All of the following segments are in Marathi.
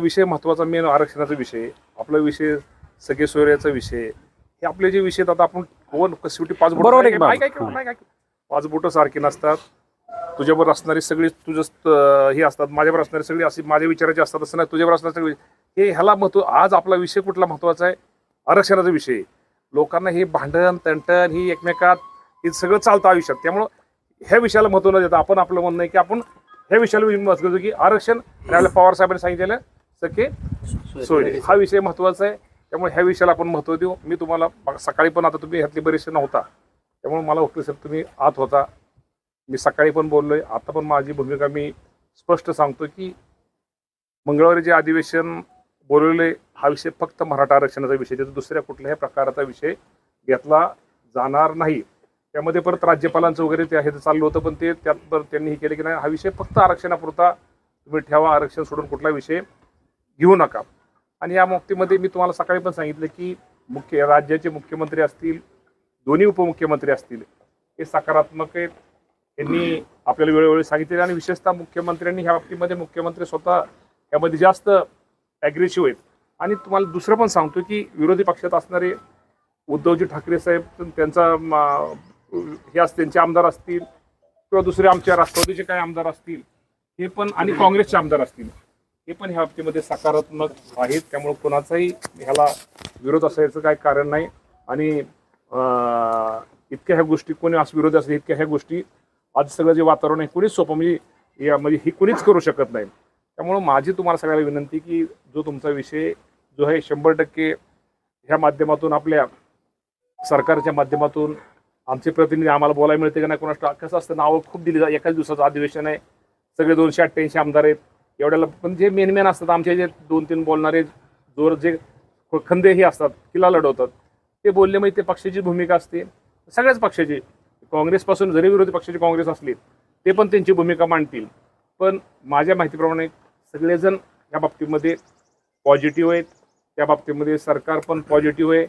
विषय महत्त्वाचा मेन आरक्षणाचा विषय आपला विषय सगळे सोयऱ्याचा विषय हे आपले जे विषय आता आपण कोण शेवटी पाच बोट बरोबर आहे की काय- बाबा? काय- काय- काय- काय- पाच बोट सारखी नसतात. तुझ्यावर असणारी सगळी तुझं हे असतात माझ्यावर असणारी सगळी अशी माझ्या विचाराची असतात असं नाही तुझ्यावर असणारी सगळी हे ह्याला महत्त्व आज आपला विषय कुठला महत्त्वाचा आहे? आरक्षणाचा विषय. लोकांना हे भांडण तंटण ही एकमेकात हे सगळं चालतं आयुष्यात. त्यामुळं ह्या विषयाला महत्त्व न देता आपण आपलं म्हणणं आहे की आपण ह्या विषयाला महत्त्व की आरक्षण आणि आपल्या पवार साहेबांनी सांगितलेलं सखे सोयरे हा विषय महत्त्वाचा आहे. त्यामुळे ह्या विषयाला आपण महत्त्व देऊ. मी तुम्हाला सकाळी पण आता तुम्ही ह्यातले बरेचसे नव्हता. त्यामुळे मला वकील साहेब तुम्ही आत होता. मी सकाळी पण बोललोय. आता पण माझी भूमिका मी स्पष्ट सांगतो की मंगळवारी जे अधिवेशन बोलवले हा विषय फक्त मराठा आरक्षणाचा विषय. त्याचा दुसऱ्या कुठल्याही प्रकाराचा विषय घेतला जाणार नाही. त्यामध्ये परत राज्यपालांचं वगैरे ते आहे ते चाललं होतं पण ते त्यात परत त्यांनी हे केलं की नाही. हा विषय फक्त आरक्षणापुरता तुम्ही ठेवा. आरक्षण सोडून कुठला विषय घेऊ नका. आणि या बाबतीमध्ये मी तुम्हाला सकाळी पण सांगितलं की मुख्य राज्याचे मुख्यमंत्री असतील दोन्ही उपमुख्यमंत्री असतील हे सकारात्मक आहेत. यांनी आपल्याला वेळोवेळी सांगितले आणि विशेषतः मुख्यमंत्र्यांनी ह्या बाबतीमध्ये मुख्यमंत्री स्वतः यामध्ये जास्त ॲग्रेसिव्ह आहेत. आणि तुम्हाला दुसरं पण सांगतो की विरोधी पक्षात असणारे उद्धवजी ठाकरे साहेब त्यांचा हे अस त्यांचे आमदार असतील किंवा दुसरे आमच्या राष्ट्रवादीचे काही आमदार असतील हे पण आणि काँग्रेसचे आमदार असतील. हे पण ह्या बाबतीमध्ये सकारात्मक आहेत. त्यामुळे कोणाचाही ह्याला विरोध असायचं काही कारण नाही. आणि इतक्या ह्या गोष्टी कोणी असं विरोध असेल इतक्या ह्या गोष्टी आज सगळं जे वातावरण आहे कोणीच सोपं म्हणजे या म्हणजे ही कोणीच करू शकत नाही. त्यामुळं माझी तुम्हाला सगळ्याला विनंती की जो तुमचा विषय जो आहे शंभर टक्के ह्या माध्यमातून आपल्या सरकारच्या माध्यमातून आमचे प्रतिनिधी आम्हाला बोलायला मिळते का नाही कोणाला कसं असतं नावं खूप दिली जा एकाच दिवसाचं अधिवेशन आहे. सगळे दोनशे अठ्ठ्याऐंशी आमदार आहेत. एवढ्याला पण जे मेन मेन असतात आमचे जे दोन तीन बोलणारे जोर जे खंदे हे असतात किला लढवतात. ते बोलले म्हणजे ते पक्षाची भूमिका असते. सगळ्याच पक्षाची. काँग्रेसपासून जरी विरोधी पक्षाची काँग्रेस असली ते पण त्यांची भूमिका मांडतील. पण माझ्या माहितीप्रमाणे सगळेजण या बाबतीमध्ये पॉझिटिव्ह आहेत. त्या बाबतीमध्ये सरकार पण पॉझिटिव्ह आहे.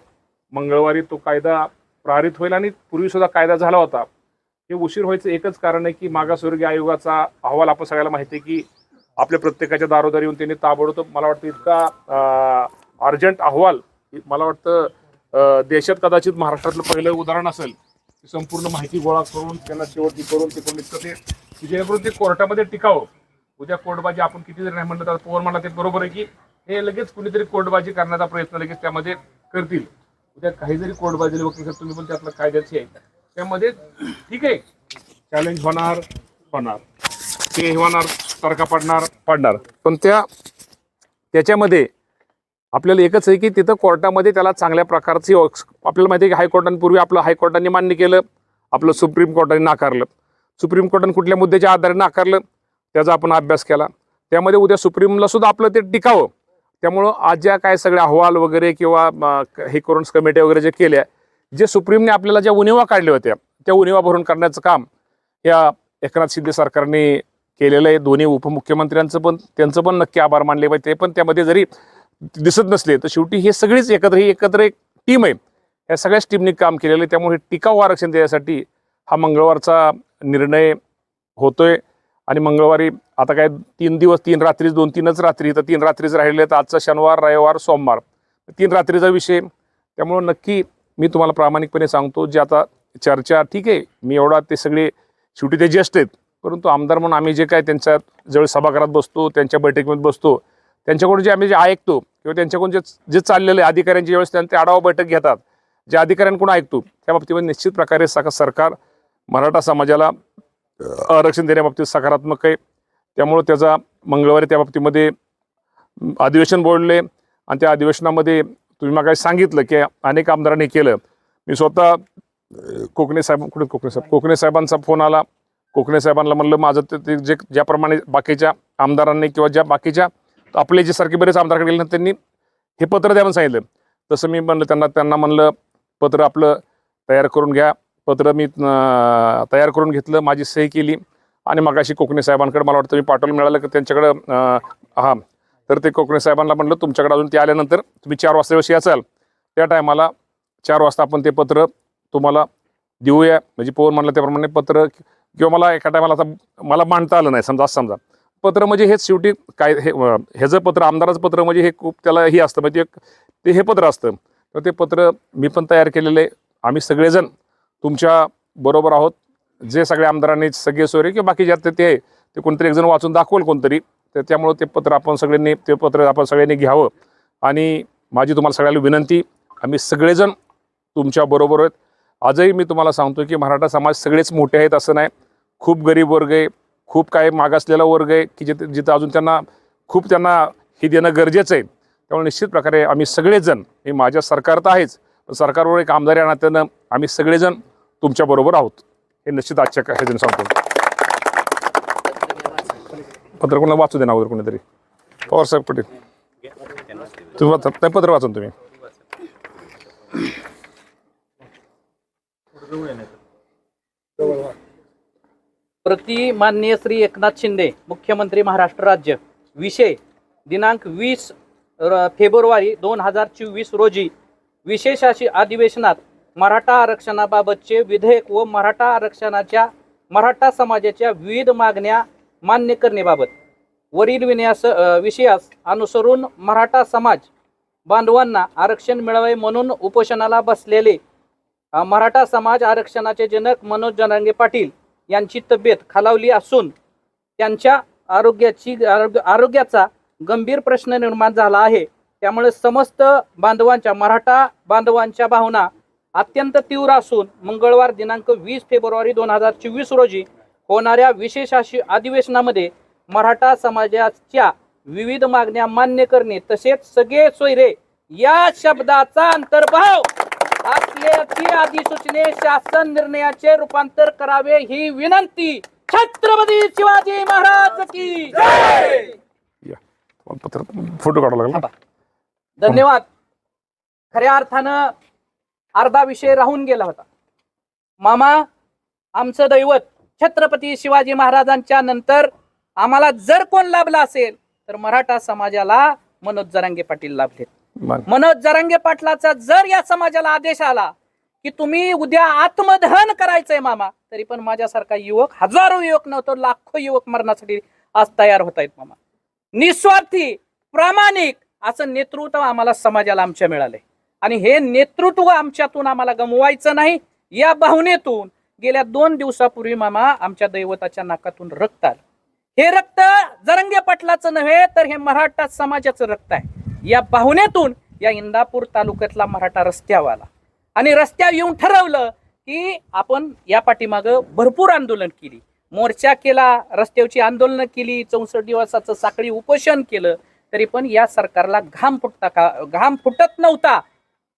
मंगळवारी तो कायदा प्रारित होईल आणि पूर्वीसुद्धा कायदा झाला होता. हे उशीर व्हायचं एकच कारण आहे की मागासवर्गीय आयोगाचा अहवाल आपण सगळ्याला माहिती आहे की आपल्या प्रत्येकाच्या दारोदारी येऊन त्यांनी ताबडतोब मला वाटतं इतका अर्जंट अहवाल मला वाटतं देशात कदाचित महाराष्ट्रातलं पहिलं उदाहरण असेल की संपूर्ण माहिती गोळा करून त्यांना शेवटी करून ते करून इतकं ते. की जेणेकरून ते कोर्टामध्ये टिकावं. उद्या कोर्टबाजी आपण किती जरी नाही म्हणलं तर पवार म्हणला ते बरोबर आहे की हे लगेच कुणीतरी कोर्टबाजी करण्याचा प्रयत्न लगेच त्यामध्ये करतील. उद्या काही जरी कोर्टबाजी वकील साहेब तुम्ही पण त्यातलं कायद्याचे आहे त्यामध्ये ठीक आहे. चॅलेंज होणार होणार. ते होणार. तडका पडणार? पडणार. पण त्या त्याच्यामध्ये आपल्याला एकच आहे की तिथं कोर्टामध्ये त्याला चांगल्या प्रकारची आपल्याला माहिती आहे की हायकोर्टांपूर्वी आपलं हायकोर्टाने मान्य केलं आपलं सुप्रीम कोर्टाने नाकारलं. सुप्रीम कोर्टाने कुठल्या मुद्द्याच्या आधारे नाकारलं त्याचा आपण अभ्यास केला. त्यामध्ये उद्या सुप्रीमला सुद्धा आपलं ते टिकावं. त्यामुळं आज ज्या काय सगळे अहवाल वगैरे किंवा हे करून कमिटी वगैरे जे केल्या जे सुप्रीमने आपल्याला ज्या उणिवा काढल्या होत्या त्या उणिवा भरून करण्याचं काम या एकनाथ शिंदे सरकारने केलेलं आहे. दोन्ही उपमुख्यमंत्र्यांचं पण त्यांचं पण नक्की आभार मानले पाहिजे. ते पण त्यामध्ये जरी दिसत नसले तर शेवटी हे सगळीच एकत्र ही एकत्र एक टीम आहे. या सगळ्याच टीमने काम केलेलं आहे. त्यामुळे टिकाऊ आरक्षण देण्यासाठी हा मंगळवारचा निर्णय होतोय. आणि मंगळवारी आता काय तीन दिवस तीन रात्रीच दोन तीनच रात्री तर तीन रात्रीच राहिले तर आजचा शनिवार रविवार सोमवार. तीन रात्रीचा विषय. त्यामुळं नक्की मी तुम्हाला प्रामाणिकपणे सांगतो जे आता चर्चा ठीक आहे मी एवढा ते सगळे शेवटी ते ज्येष्ठ आहेत. परंतु आमदार म्हणून आम्ही जे काय त्यांच्या जवळ सभागृहात बसतो त्यांच्या बैठकीमध्ये बसतो त्यांच्याकडून जे आम्ही जे ऐकतो किंवा त्यांच्याकडून जे जे चाललेलं आहे अधिकाऱ्यांची वेळेस त्यांचे आढावा बैठक घेतात जे अधिकाऱ्यांकडून ऐकतो त्या बाबतीमध्ये निश्चित प्रकारे सका सरकार मराठा समाजाला आरक्षण देण्याबाबतीत सकारात्मक आहे. त्यामुळं त्याचा मंगळवारी त्या बाबतीमध्ये अधिवेशन बोलले आणि त्या अधिवेशनामध्ये तुम्ही मग सांगितलं की अनेक आमदारांनी केलं. मी स्वतः कोकणे साहेब कुठे कोकणे साहेब? कोकणे साहेबांचा फोन आला. कोकणे साहेबांना म्हणलं माझं ते- ते जे ज्याप्रमाणे बाकीच्या आमदारांनी किंवा ज्या बाकीच्या आपले जे सारखे बरेच आमदार गेले ना त्यांनी हे पत्र द्या म्हणून सांगितलं. तसं मी म्हणलं त्यांना त्यांना म्हणलं पत्र आपलं तयार करून घ्या. पत्र मी तयार करून घेतलं माझी सही केली आणि मगाशी कोकणे साहेबांकडे मला वाटतं मी पाठवलं मिळालं की त्यांच्याकडं हां. तर ते कोकणे साहेबांना म्हणलं तुमच्याकडे अजून ते आल्यानंतर तुम्ही चार वाजता दिवशी याचाल त्या टायमाला चार वाजता आपण ते पत्र तुम्हाला देऊया. म्हणजे पवन म्हणलं त्याप्रमाणे पत्र किंवा मला एका टायमाला आता मला मांडता आलं नाही. समजा समजा. पत्र म्हणजे हेच शेवटी काय हे ह्याचं पत्र आमदाराचं पत्र म्हणजे हे खूप त्याला हे असतं. म्हणजे ते हे पत्र असतं. तर ते पत्र मी पण तयार केलेलं. आहे आम्ही सगळेजण तुमच्या बरोबर आहोत. जे सगळ्या आमदारांनी सगळे सोयरे किंवा बाकी ज्यात ते आहे ते कोणतरी एकजण वाचून दाखवेल कोणतरी तर त्यामुळं ते पत्र आपण सगळ्यांनी ते पत्र आपण सगळ्यांनी घ्यावं. आणि माझी तुम्हाला सगळ्याला विनंती आम्ही सगळेजण तुमच्या बरोबर आहेत. आजही मी तुम्हाला सांगतो की मराठा समाज सगळेच मोठे आहेत असं नाही. खूप गरीब वर्ग आहे खूप काय मागासलेला वर्ग आहे की जिथे जिथं अजून त्यांना खूप त्यांना हे देणं गरजेचं आहे. त्यामुळे निश्चित प्रकारे आम्ही सगळेजण हे माझ्या सरकार तर आहेच पण सरकारवर एक आमदारी या नात्यानं आम्ही सगळेजण तुमच्याबरोबर आहोत. हे निश्चित आजच्या ह्याच्यानं सांगतो पत्र कोणाला वाचू दे ना अगोदर कोणीतरी. पवार साहेब पटेल. तुम्ही नाही पत्र वाचून तुम्ही. प्रति माननीय श्री एकनाथ शिंदे मुख्यमंत्री महाराष्ट्र राज्य. विषय दिनांक वीस फेब्रुवारी दोन हजार चोवीस रोजी. विशेष अशी अधिवेशनात मराठा आरक्षणाबाबतचे विधेयक व मराठा आरक्षणाच्या मराठा समाजाच्या विविध मागण्या मान्य करण्याबाबत. वरील विन्यास विषयास अनुसरून मराठा समाज बांधवांना आरक्षण मिळावे म्हणून उपोषणाला बसलेले मराठा समाज आरक्षणाचे जनक मनोज जनांगे पाटील यांची तब्येत खालावली असून त्यांच्या आरोग्याची आरोग्य आरोग्याचा गंभीर प्रश्न निर्माण झाला आहे. त्यामुळे समस्त बांधवांच्या मराठा बांधवांच्या भावना अत्यंत तीव्र असून मंगळवार दिनांक वीस फेब्रुवारी दोन हजार चोवीस रोजी होणाऱ्या विशेष अशी अधिवेशनामध्ये मराठा समाजाच्या विविध मागण्या मान्य करणे तसेच सगळे सोयरे या शब्दाचा अंतर्भाव असल्याची अधिसूचने शासन निर्णयाचे रूपांतर करावे ही विनंती. छत्रपती शिवाजी महाराज की फोटो काढावा लागला थांबा. धन्यवाद. खऱ्या अर्थानं अर्धा विषय राहून गेला होता. मामा आमचं दैवत छत्रपती शिवाजी महाराजांच्या नंतर आम्हाला जर कोण लाभला असेल तर मराठा समाजाला मनोज जरांगे पाटील लाभले मान- मनोज जरांगे पाटलाचा जर या समाजाला आदेश आला की तुम्ही उद्या आत्मदहन करायचंय मामा तरी पण माझ्यासारखा युवक हजारो युवक नव्हतो लाखो युवक मरणासाठी आज तयार होत आहेत मामा. निस्वार्थी प्रामाणिक असं नेतृत्व आम्हाला समाजाला आमच्या मिळाले आणि हे नेतृत्व आमच्यातून आम्हाला गमवायचं नाही या भावनेतून गेल्या दोन दिवसापूर्वी मामा आमच्या दैवताच्या नाकातून रक्त आलं. हे रक्त जरंगे पाटलाचं नव्हे तर हे मराठा समाजाचं रक्त आहे. या पाहुण्यातून या इंदापूर तालुक्यातला मराठा रस्त्यावर आला. आणि रस्त्यावर येऊन ठरवलं की आपण या पाठीमागं भरपूर आंदोलन केली. मोर्चा केला रस्त्यावरची आंदोलनं केली चौसष्ट दिवसाचं साखळी उपोषण केलं तरी पण या सरकारला घाम फुटता का घाम फुटत नव्हता.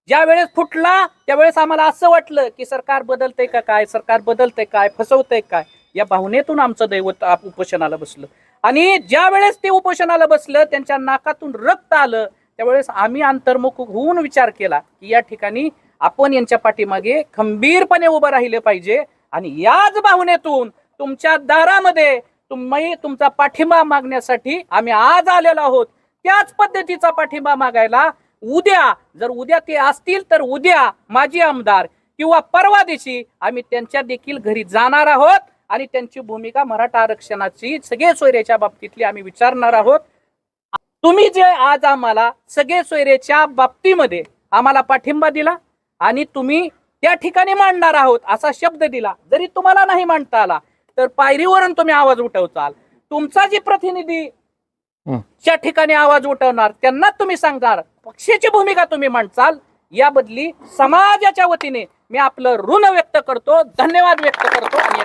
ज्या वेळेस फुटला त्यावेळेस आम्हाला असं वाटलं की सरकार बदलतंय का काय सरकार बदलतंय काय फसवतंय काय? या भावनेतून आमचं दैवत आप- उपोषणाला बसलं. आणि ज्या वेळेस ते उपोषणाला बसलं त्यांच्या नाकातून रक्त आलं त्यावेळेस आम्ही अंतर्मुख होऊन विचार केला की या ठिकाणी आपण यांच्या पाठीमागे खंबीरपणे उभं राहिलं पाहिजे आणि याच भावनेतून तुमच्या दारामध्ये तुम्ही तुमचा पाठिंबा मागण्यासाठी आम्ही आज आलेलो आहोत. त्याच पद्धतीचा पाठिंबा मागायला उद्या जर उद्या ते असतील तर उद्या माजी आमदार किंवा परवा दिवशी आम्ही त्यांच्या देखील घरी जाणार आहोत. आणि त्यांची भूमिका मराठा आरक्षणाची सगळे सोयऱ्याच्या बाबतीतली आम्ही विचारणार आहोत. तुम्ही जे आज आम्हाला सगळे सोयरेच्या बाबतीमध्ये आम्हाला पाठिंबा दिला आणि तुम्ही त्या ठिकाणी मांडणार आहोत असा शब्द दिला. जरी तुम्हाला नाही मांडता आला तर पायरीवरून तुम्ही आवाज उठवचाल. तुमचा जे प्रतिनिधी. त्या ठिकाणी आवाज उठवणार त्यांना तुम्ही सांगणार. पक्षाची भूमिका तुम्ही मांडचाल. या बदली समाजाच्या वतीने मी आपलं ऋण व्यक्त करतो धन्यवाद व्यक्त करतो आणि